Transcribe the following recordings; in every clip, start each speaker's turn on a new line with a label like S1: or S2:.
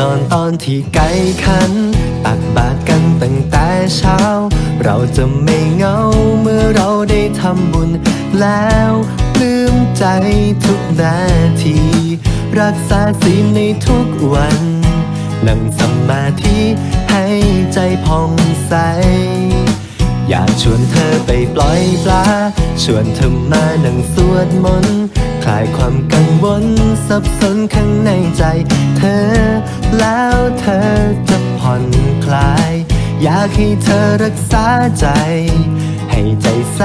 S1: นอนตอนที่ไกลขัน ตักบาตรกันตั้งแต่เช้า เราจะไม่เหงาเมื่อเราได้ทำบุญแล้วลืมใจทุกนาที รักษาศีลในทุกวันนั่งสมาธิให้ใจผ่องใส อยากชวนเธอไปปล่อยปลา ชวนเธอมานั่งสวดมนต์ คลายความกังวล สับสนข้างในใจ เธอ แล้วเธอจะผ่อนคลาย อยากให้เธอรักษาใจ ให้ใจใส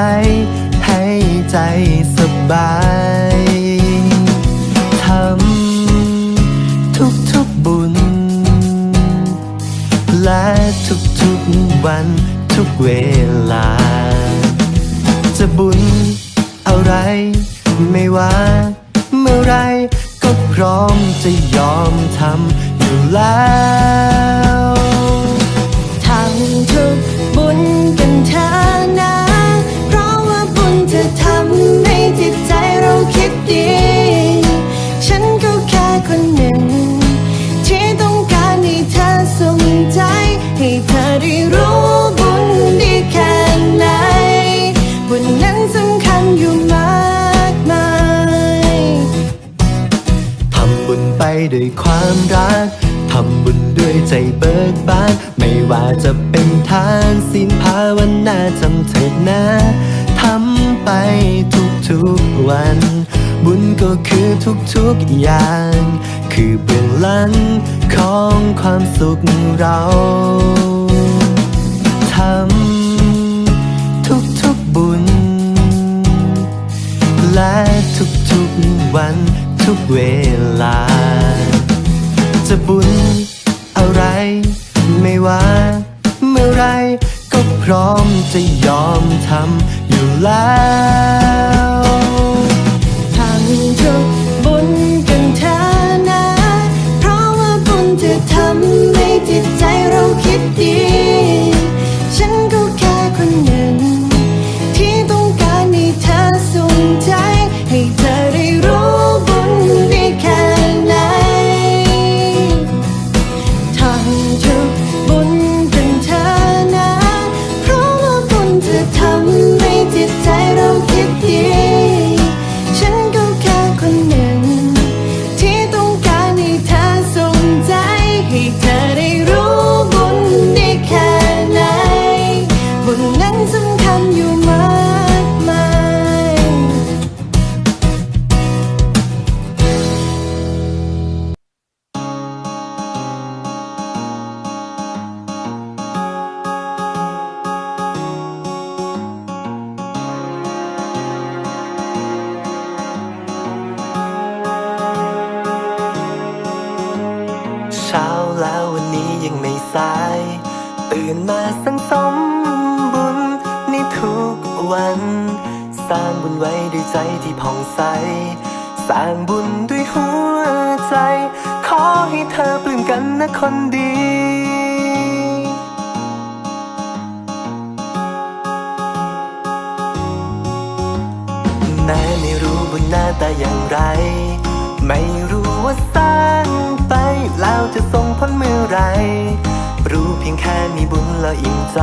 S1: ให้ใจสบายทำทุกๆบุญ และทุกๆวันทุกเวลา จะบุญอะไรไม่ว่าเมื่อไร ก็พร้อมจะยอมทำอยู่แล้ว
S2: ทำทุกบุญกันเธอ ด้
S1: วยความรัก ทำบุญด้วยใจเบิกบาน ไม่ว่าจะเป็นทานศีลภาวนาจำเถิดนะทำไปทุกทุกวัน บุญก็คือทุกทุกอย่าง คือเบื้องหลังของความสุขเรา ว่า เมื่อไรก็พร้อมจะยอมทำอยู่แล้ว
S2: ทำทุกบุญ ตื่นมา
S1: สังสมบุญในทุกวัน สร้างบุญไว้ด้วยใจที่ผ่องใส สร้างบุญด้วยหัวใจ ขอให้เธอปลื้มกันนะคนดีแม้ไม่รู้บุญหน้าตาอย่างไร ไม่รู้ว่าสร้างไปแล้วจะส่งผลเมื่อไร รู้เพียงแค่มีบุญแล้วอิ่มใจ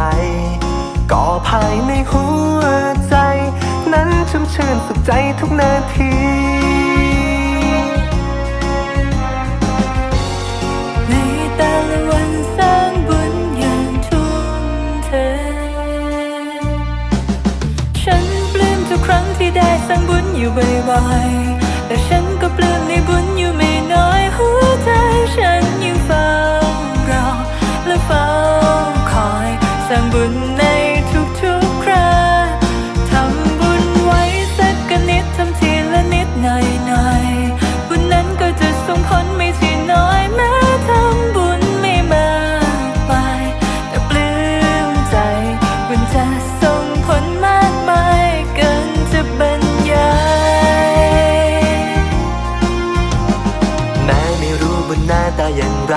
S1: ก็ภายในหัวใจ นั้นชุ่มชื่นสุขใจทุกนาที
S3: ในแต่ละวันสร้างบุญอย่างทุ่มเทฉันลืมทุกครั้งที่ได้สร้างบุญอยู่บ่อยๆแต่ฉันก็ปลื้มในบุญอยู่ไม่น้อยหัวใจฉันยังฝ้า ฝ้าคอยสร้างบุญในทุกๆคราทำบุญไว้สักกะนิดทำทีละนิดหน่อยๆบุญนั้นก็จะส่งผลไม่ทีน้อยแม้ทำบุญไม่มากมายแต่ปลื้มใจบุญจะส่งผลมากมายเกินจะบรรยาย
S1: แม้ไม่รู้บุญหน้าตาอย่างไร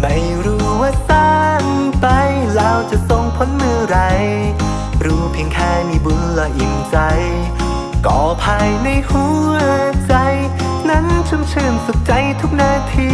S1: ไม่รู้ ว่าสร้างไปแล้วจะส่งผลเมื่อไร รู้เพียงแค่มีบุญละอิ่มใจ ก่อภายในหัวใจ นั้นชุ่มชื่นสุขใจทุกนาที